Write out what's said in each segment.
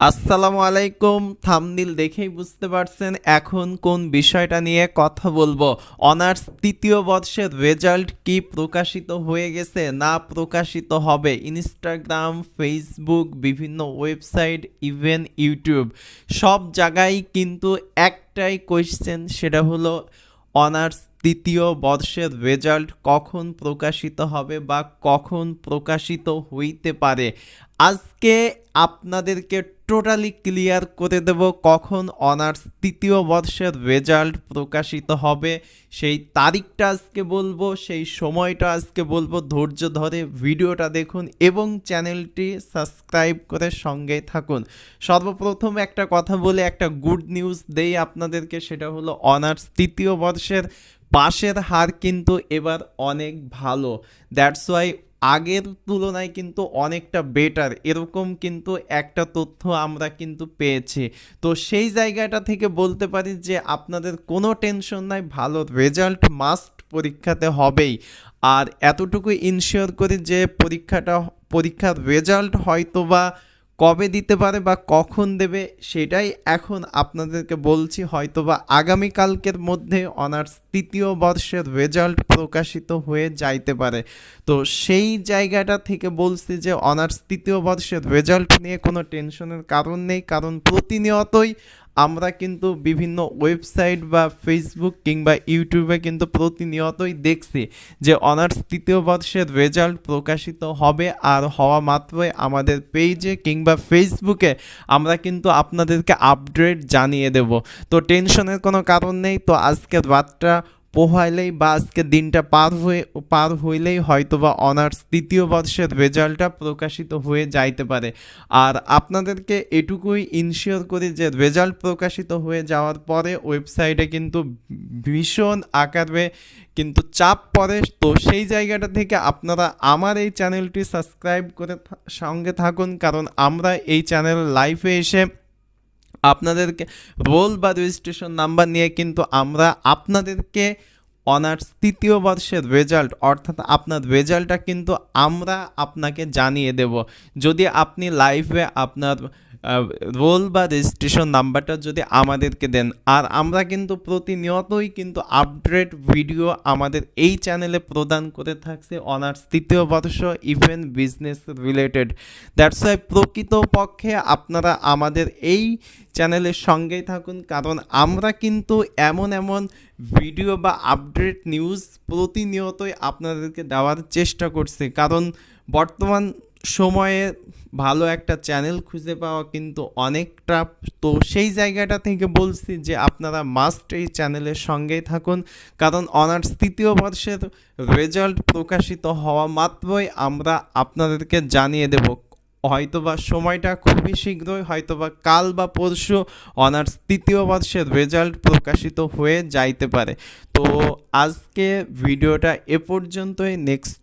আসসালামু আলাইকুম। থামনিল দেখেই বুঝতে পারছেন এখন কোন বিষয়টা নিয়ে কথা বলব। অনার্স তৃতীয় বর্ষের রেজাল্ট কি প্রকাশিত হয়ে গেছে, না প্রকাশিত হবে? ইনস্টাগ্রাম, ফেসবুক, বিভিন্ন ওয়েবসাইট, ইভেন ইউটিউব। সব জায়গায় কিন্তু একটাই কোয়েশ্চেন সেটা হলো অনার্স তৃতীয় বর্ষের রেজাল্ট কখন প্রকাশিত হবে বা কখন প্রকাশিত হইতে পারে? আজকে আপনাদেরকে টোটালি ক্লিয়ার করে দেব কখন অনার্স তৃতীয় বর্ষের রেজাল্ট প্রকাশিত হবে। সেই তারিখটা আজকে বলব, সেই সময়টা আজকে বলব। ধৈর্য ধরে ভিডিওটা দেখুন এবং চ্যানেলটি সাবস্ক্রাইব করে সঙ্গে থাকুন। সর্বপ্রথম একটা কথা বলে একটা গুড নিউজ দেই আপনাদেরকে, সেটা হলো অনার্স তৃতীয় বর্ষের পাশের হার কিন্তু এবার অনেক ভালো। দ্যাটস ওয়াই আগের তুলনায় কিন্তু অনেকটা বেটার এরকম কিন্তু একটা তথ্য আমরা কিন্তু পেয়েছি। তো সেই জায়গাটা থেকে বলতে পারি যে আপনাদের কোনো টেনশন নাই, ভালো রেজাল্ট মাস্ট পরীক্ষাতে হবেই। আর এতটুকু ইনশিওর করি যে পরীক্ষাটা, পরীক্ষার রেজাল্ট হয়তো বা কবে দিতে পারে বা কখন দেবে সেটাই এখন আপনাদেরকে বলছি। হয়তো বা আগামীকালকের মধ্যে অনার্স তৃতীয় বর্ষের রেজাল্ট প্রকাশিত হয়ে যাইতে পারে। তো সেই জায়গাটা থেকে বলছি যে অনার্স তৃতীয় বর্ষের রেজাল্ট নিয়ে কোনো টেনশনের কারণ নেই, কারণ প্রতিনিয়তই আমরা কিন্তু বিভিন্ন ওয়েবসাইট বা ফেসবুক কিংবা ইউটিউবে কিন্তু প্রতিনিয়তই দেখছি যে অনার্স তৃতীয় বর্ষের রেজাল্ট প্রকাশিত হবে আর হওয়া মাত্রই আমাদের পেজে কিংবা ফেসবুকে আমরা কিন্তু আপনাদেরকে আপডেট জানিয়ে দেব। তো টেনশনের কোনো কারণ নেই। তো আজকের রাতটা পোহাইলেই বা আজকে দিনটা পার হয়ে, পার হইলেই হয়তো বা অনার্স তৃতীয় বর্ষের রেজাল্টটা প্রকাশিত হয়ে যাইতে পারে। আর আপনাদেরকে এটুকুই ইনশিওর করি যে রেজাল্ট প্রকাশিত হয়ে যাওয়ার পরে ওয়েবসাইটে কিন্তু ভীষণ আকারে কিন্তু চাপ পড়ে। তো সেই জায়গাটা থেকে আপনারা আমার এই চ্যানেলটি সাবস্ক্রাইব করে সঙ্গে থাকুন, কারণ আমরা এই চ্যানেল লাইভে এসে আপনাদেরকে রোল বা রেজিস্ট্রেশন নাম্বার নিয়ে কিন্তু আমরা আপনাদেরকে অনার্স তৃতীয় বর্ষের রেজাল্ট অর্থাৎ আপনার রেজাল্টটা কিন্তু আমরা আপনাকে জানিয়ে দেব। যদি আপনি লাইফে আপনার রোল বা রেজিস্ট্রেশন নাম্বারটা যদি আমাদেরকে দেন, আর আমরা কিন্তু প্রতিনিয়তই কিন্তু আপডেট ভিডিও আমাদের এই চ্যানেলে প্রদান করে থাকছে অনার্স তৃতীয় বর্ষ even business related that's why প্রকৃতপক্ষে আপনারা আমাদের এই চ্যানেলের সঙ্গেই থাকুন, কারণ আমরা কিন্তু এমন এমন ভিডিও বা আপডেট নিউজ প্রতিনিয়তই আপনাদেরকে দেওয়ার চেষ্টা করছি। কারণ বর্তমান সময়ে ভালো একটা চ্যানেল খুঁজে পাওয়া কিন্তু অনেকটা তো সেই জায়গাটা থেকে বলছি যে আপনারা মাস্ট এই চ্যানেলের সঙ্গেই থাকুন। কারণ অনার্স তৃতীয় বর্ষের রেজাল্ট প্রকাশিত হওয়া মাত্রই আমরা আপনাদেরকে জানিয়ে দেব। হয়তোবা সময়টা খুবই শীঘ্রই, হয়তোবা কাল বা পরশু অনার্স তৃতীয় বর্ষের রেজাল্ট প্রকাশিত হয়ে যাইতে পারে। তো আজকে ভিডিওটা এ পর্যন্তই। নেক্সট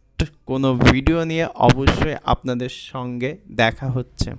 কোনো ভিডিও নিয়ে অবশ্যই আপনাদের সঙ্গে দেখা হচ্ছে।